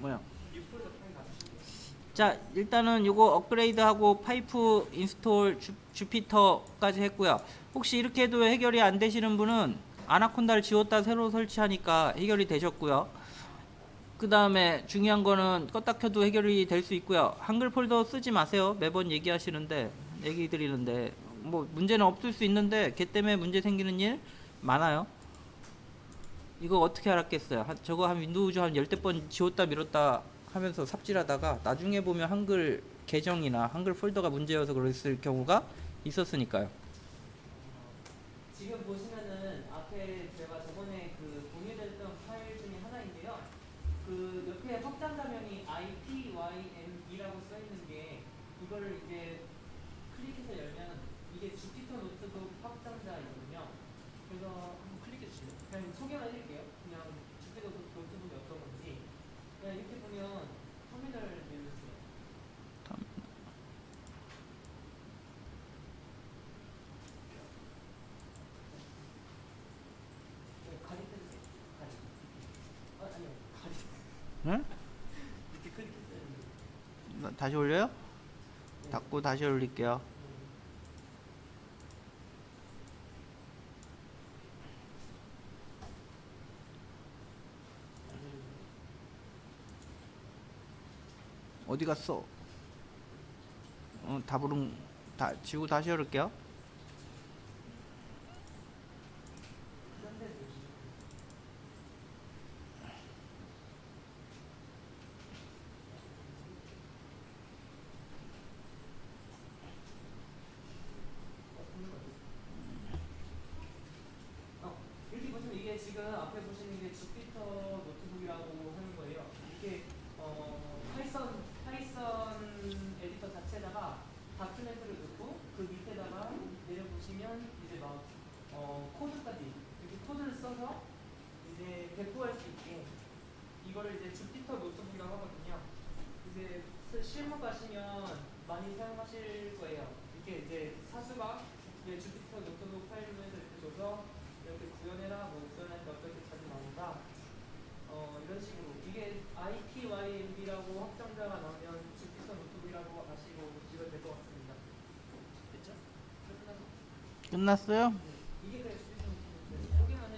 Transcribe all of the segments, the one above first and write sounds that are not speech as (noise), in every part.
뭐야? 자 일단은 요거 업그레이드하고 파이프 인스톨 주, 주피터까지 했고요. 혹시 이렇게 해도 해결이 안 되시는 분은 아나콘다를 지웠다 새로 설치하니까 해결이 되셨고요. 그 다음에 중요한 거는 껐다 켜도 해결이 될 수 있고요. 한글 폴더 쓰지 마세요. 매번 얘기하시는데 얘기 드리는데 뭐 문제는 없을 수 있는데 걔 때문에 문제 생기는 일 많아요. 이거 어떻게 알았겠어요? 한, 저거 한 윈도우즈 한 열대 번 지웠다 밀었다 하면서 삽질하다가 나중에 보면 한글 계정이나 한글 폴더가 문제여서 그랬을 경우가 있었으니까요. 지금 보시면은 앞에 제가 저번에 그 공유됐던 파일 중에 하나인데요. 그 옆에 확장자명이 IPYM이라고 써 있는 게 이거를 이제 클릭해서 열면 이게 주피터 노트북 확장자이거든요. 그래서. 그냥 소개만 해드릴게요. 그냥 노- 노트북이 어떤 건지. 그냥 이렇게 보면 터미널을 내려주세요. 네, 가리 해주세요. 가리. 아 아니요 가리. 응? 밑에 클릭했어요. 다시 올려요? 닫고 다시 올릴게요. 어디 갔어? 어, 다 부른 다 지우고 다시 열을게요. 어, 이렇게 보시면 이게 지금 앞에 보시는 게 주피터 노트북이라고 하는 거예요. 이게 어, 파이썬 파이썬 에디터 자체에다가 다큐멘트를 넣고 그 밑에다가 내려 보시면 이제 막 어, 코드까지 이렇게 코드를 써서 이제 배포할 수 있게 이거를 이제 주피터 노트북이라고 하거든요. 이제 스- 실무 가시면 많이 사용하실 거예요. 이렇게 이제 사수가 이제 주피터 노트북 파일로 해서 이렇게 줘서 이렇게 구현해라, 뭐 구현할 때 어떻게 자주 나온다. 어, 이런 식으로 이게 IPYMB라고 확장자가 나오면 주피터 노트북이라고 아시고 이거 될것 같습니다. 됐죠? 끝났어요?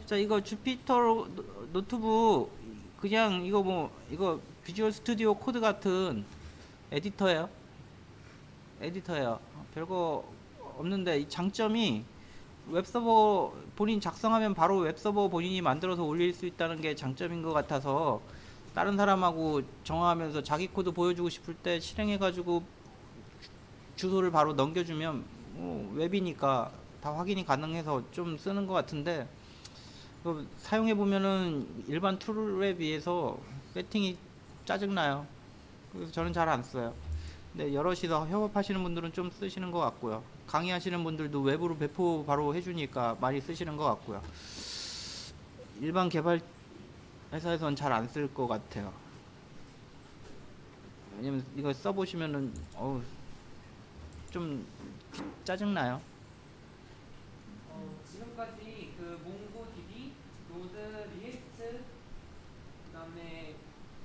자 이거 주피터 노- 노트북 그냥 이거 뭐 이거 비주얼 스튜디오 코드 같은 에디터예요. 에디터예요. 별거 없는데 이 장점이 웹서버 본인 작성하면 바로 웹서버 본인이 만들어서 올릴 수 있다는 게 장점인 것 같아서 다른 사람하고 정화하면서 자기 코드 보여주고 싶을 때 실행해가지고 주소를 바로 넘겨주면 뭐 웹이니까 다 확인이 가능해서 좀 쓰는 것 같은데 그 사용해 보면은 일반 툴에 비해서 세팅이 짜증나요. 그래서 저는 잘 안 써요. 근데 여럿이서 협업하시는 분들은 좀 쓰시는 것 같고요. 강의하시는 분들도 웹으로 배포 바로 해주니까 많이 쓰시는 것 같고요. 일반 개발 회사에서는 잘 안 쓸 것 같아요. 왜냐면 이거 써보시면은 어우 좀 짜증나요. 어, 지금까지 그 몽고DB, 노드, 리액트, 그다음에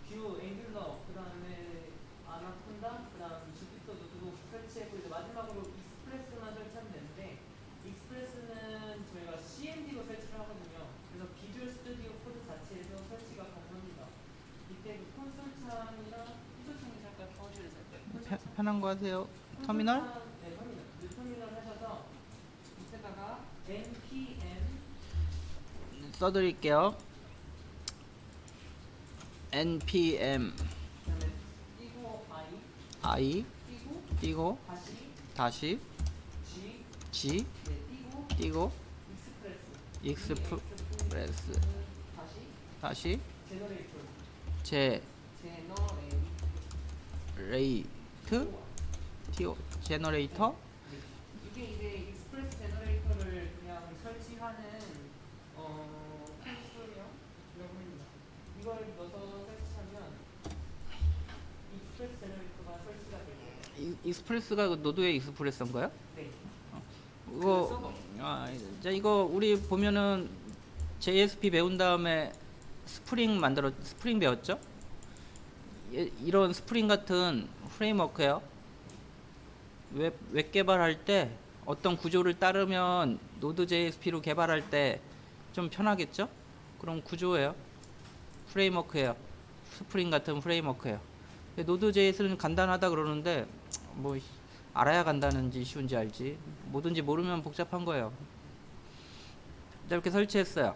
뷰, 앵귤러, 그다음에 아나콘다, 그다음 주피터 노트북 설치했고 이제 마지막으로 익스프레스만 설치하면 되는데 익스프레스는 저희가 CMD로 설치를 하거든요. 그래서 비주얼 스튜디오 코드 자체에서 설치가 가능합니다. 이때 그 콘솔 창이랑 콘솔 창이? 파워쉘이 살까요? 편한 거 하세요. 터미널. 써드릴게요. npm i. 띄고 다시. G. 네, 띄고 익스프레스. 다시. 제. 레이트. 티오 제너레이터. 이게 이제 익스프레스 제너레이터를 그냥 설치하는 어 콘솔이라고 합니다. 익스프레스 이- 익스프레스가 그 노드의 익스프레스인가요? 네. 이거 아, 자 이거 우리 보면은 JSP 배운 다음에 스프링 만들어 스프링 배웠죠? 예- 이런 스프링 같은 프레임워크예요. 웹, 웹 개발할 때 어떤 구조를 따르면 노드 JSP로 개발할 때 좀 편하겠죠? 그럼 구조예요. 프레임워크예요. 스프링 같은 프레임워크예요. 노드 JS는 간단하다 그러는데 뭐 알아야 간다는지 쉬운지 알지 뭐든지 모르면 복잡한 거예요. 자, 이렇게 설치했어요.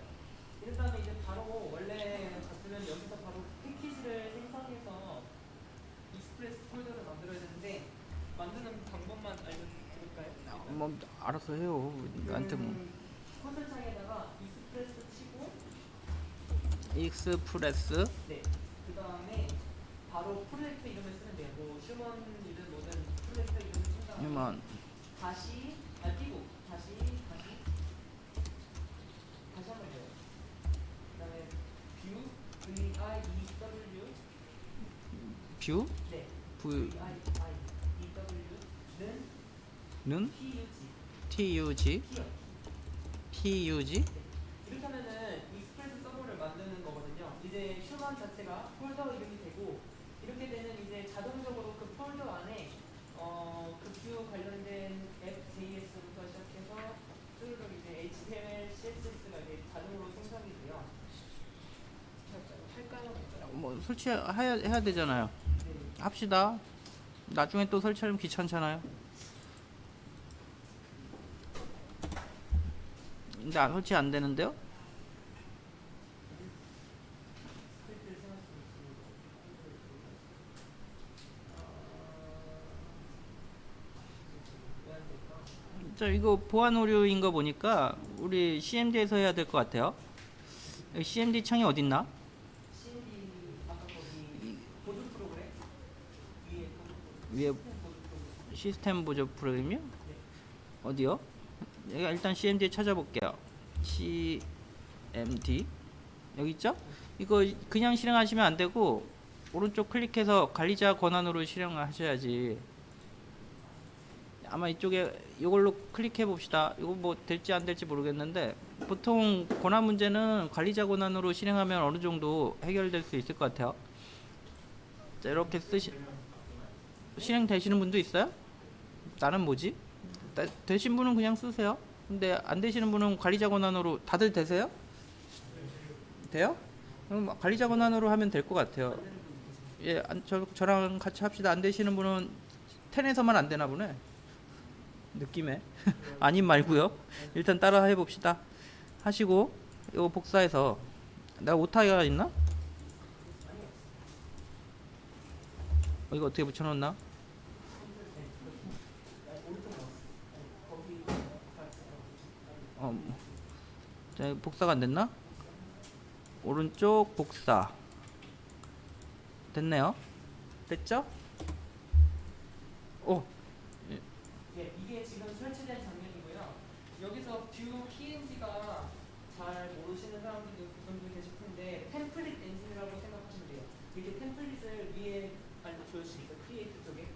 이런 다음에 이제 바로 원래 같으면 여기서 바로 패키지를 생성해서 익스프레스 폴더를 만들어야 되는데 만드는 방법만 알려드릴까요? 뭐 알아서 해요. 나한테 뭐 콘솔 창에다가 익스프레스 익스프레스. 네. 그 다음에 바로 프로젝트 이름을 쓰면 돼요. 뭐 휴먼이든 뭐든 프로젝트 이름을 쓴 휴먼. 다시 아 띄고 다시 다시. 다시 한번 해요. 그다음에 view v i e w. 뷰? 네 부, v i i e w는 는? P u g. Tug P요. pug 이렇게 하면은 익스프레스 서버를 만드는 거거든요. 이제 휴먼 자체가 폴더 이름이 되고 이렇게 되면 이제 자동적으로 그 폴더 안에 어그 뷰 관련된 앱 JS부터 시작해서 쭈르륵 이제 HTML, CSS가 이제 자동으로 생성이 돼요. 할까요? 뭐 설치해야 해야 되잖아요. 네. 합시다. 나중에 또 설치하면 귀찮잖아요. 근데 안 설치 안 되는데요? 스크립트를 생각할 수 있습니다. 어... 왜안 될까? 자 이거 보안 오류인 거 보니까 우리 CMD에서 해야 될 것 같아요. 여기 CMD 창이 어딨나? 위에 시스템 보조 프로그램 프로그램이요? 어디요? 내가 일단 CMD 찾아볼게요. CMD 여기 있죠? 이거 그냥 실행하시면 안 되고 오른쪽 클릭해서 관리자 권한으로 실행하셔야지. 아마 이쪽에 이걸로 클릭해 봅시다. 이거 뭐 될지 안 될지 모르겠는데 보통 권한 문제는 관리자 권한으로 실행하면 어느 정도 해결될 수 있을 것 같아요. 자 이렇게 쓰시 실행 되시는 분도 있어요? 나는 뭐지? 나- 되신 분은 그냥 쓰세요. 근데 안 되시는 분은 관리자 권한으로 다들 되세요? 돼요? 그럼 관리자 권한으로 하면 될 것 같아요. 예, 안, 저, 저랑 같이 합시다. 안 되시는 분은 텐에서만 안 되나 보네. 느낌에 (laughs) 아님 말고요. 일단 따라 해봅시다. 하시고 이거 복사해서 내가 오타가 있나? 어, 이거 어떻게 붙여놓나? 어, 복사가 안 됐나? 오른쪽 복사. 됐네요. 됐죠? 오, 지금 설치된 장면이고요. 여기서 뷰 PNG가 잘 모르시는 사람들도 분들 계실 텐데 템플릿 엔진이라고 생각하시면 돼요. 이렇게 템플릿을 위에 알려줄 수 있어요. 크리에이트 쪽에.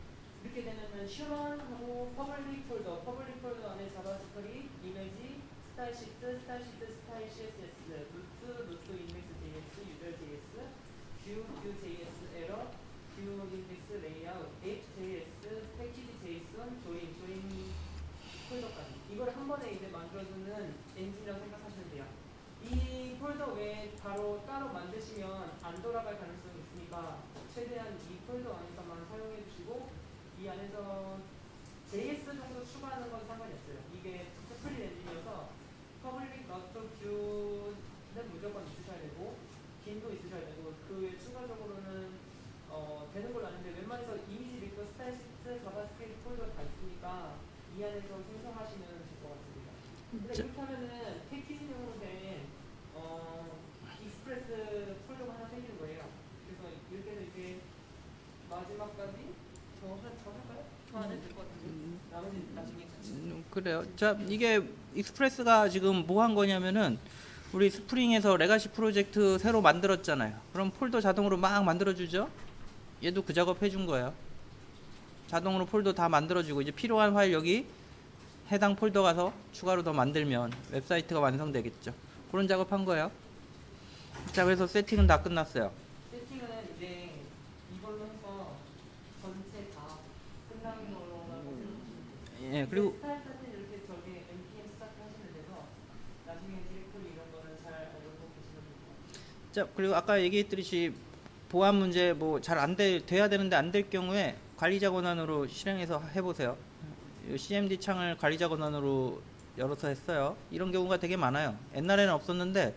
이렇게 되면은 휴먼하고 퍼블릭 폴더, 퍼블릭 폴더 안에 자바스크립트, 이미지, 스타일 시트, 스타일 시트, 스타일 CSS, 루트, 루트 인덱스 JS, 유저 JS, 뷰, 뷰 JS 에러, 뷰 인덱스 레이아웃, 앱 JS, 패키지 JSON, 조인, 조인 폴더까지. 이걸 한 번에 이제 만들어주는 엔진이라고 생각하시면 돼요. 이 폴더 외에 바로 따로 만드시면 안 돌아갈 가능성이 있으니까 최대한 이 폴더 안에서만 사용해 주시고 이 안에서 JS 정도 추가하는 건 상관이 없어요. 이게 스프릿 엔진이어서 퍼블릭 너트 뷰는 무조건 있으셔야 되고 긴도 있으셔야 되고 그 외 추가적으로는 어, 되는 걸로 아는데 웬만해서 이미지 리커 스타일 시트 자바스크립트 폴더 다 있으니까 이 안에서 생성하시면 될 것 같습니다. 근데 자. 이렇게 하면은 패키지용으로 된 어, 익스프레스 폴더가 하나 생기는 거예요. 그래서 이렇게 해서 이제 마지막까지 더, 할- 더 할까요? 더 안 해도 될 것 같은데 나머지 나중에 같이 음, 그래요. 자, 이게 익스프레스가 지금 뭐 한 거냐면은 우리 스프링에서 레가시 프로젝트 새로 만들었잖아요. 그럼 폴더 자동으로 막 만들어주죠. 얘도 그 작업 해준 거예요. 자동으로 폴더 다 만들어주고 이제 필요한 파일 여기 해당 폴더 가서 추가로 더 만들면 웹사이트가 완성되겠죠. 그런 작업한 거예요. 자, 그래서 세팅은 다 끝났어요. 세팅은 이제 이걸로 해서 전체 다 끝나는 거라고 생각하시면 돼요. 예, 그리고 스타일 같은 이렇게 저기 npm 스타트 하시면 돼서 나중에 디렉토리 이런 거는 잘 알고 계시면 돼요. 자 그리고 아까 얘기했듯이 보안 문제 뭐 잘안돼 돼야 되는데 안 될 경우에 관리자 권한으로 실행해서 해보세요. 이 CMD 창을 관리자 권한으로 열어서 했어요. 이런 경우가 되게 많아요. 옛날에는 없었는데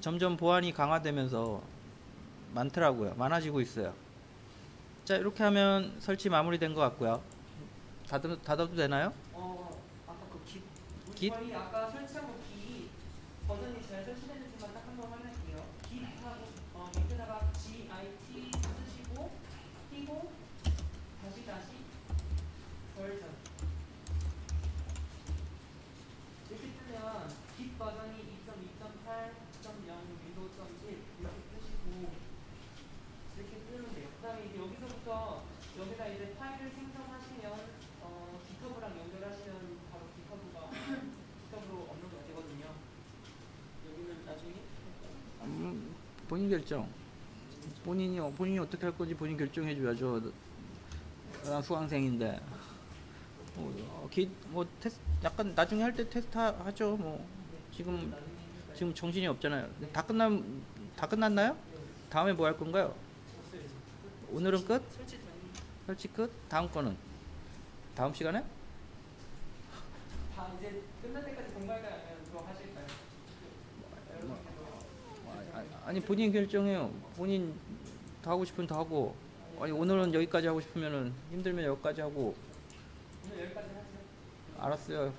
점점 보안이 강화되면서 많더라고요. 많아지고 있어요. 자 이렇게 하면 설치 마무리된 것 같고요. 닫아도, 닫아도 되나요? 어 아까 그 깃, 우리 깃? 저희 아까 설치한 거깃 버전이 잘 설치됐는지만 딱 한번 확인할게요. 깃하고 어 밑에다가 git 쓰시고 띄고 다시 다시 버전 이렇게 뜨면 깃 버전이 2.2.8.0 윈도우.1 이렇게 뜨시고 이렇게 뜨면 돼요. 그다음에 이제 여기서부터 여기다 이제 파일을 생성하시면 어, GitHub랑 연결하시면 바로 GitHub가 GitHub로 업로드가 되거든요. 여기는 나중에 음, 본인 결정. 본인이 본인이 어떻게 할 건지 본인 결정해 줘야죠. 난 수강생인데. 어, 기, 뭐 테스 약간 나중에 할 때 테스트 하- 하죠. 뭐 지금? 지금 정신이 없잖아요. 다 끝남 다 끝났나요? 다음에 뭐 할 건가요? 오늘은 끝? 설치 끝? 다음 거는 다음 시간에? 다 이제 끝날 때까지 공부할까요? 아니면 그거 하실까요? 아니, 본인 결정해요. 본인 더 하고 싶으면 더 하고. 아니 오늘은 여기까지 하고 싶으면은 힘들면 여기까지 하고. 알았어요.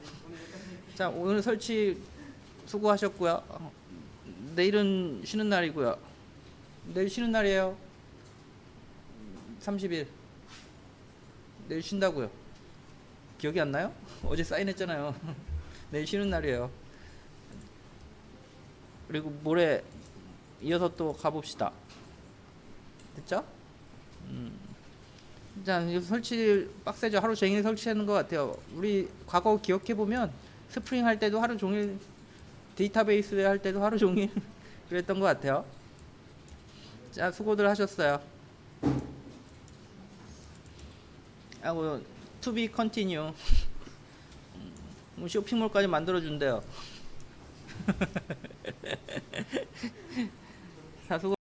자 오늘 설치 수고하셨고요. 어, 내일은 쉬는 날이고요. 내일 쉬는 날이에요. 30일. 내일 쉰다고요. 기억이 안 나요? (laughs) 어제 사인했잖아요. (laughs) 내일 쉬는 날이에요. 그리고 모레 이어서 또 가봅시다. 됐죠? 음. 자, 이거 설치 빡세죠. 하루 종일 설치하는 것 같아요. 우리 과거 기억해 보면 스프링 할 때도 하루 종일 데이터베이스 할 때도 하루 종일 (laughs) 그랬던 것 같아요. 자, 수고들 하셨어요. be continue. 음, (laughs) 쇼핑몰까지 만들어 준대요. (laughs) 자, 수고.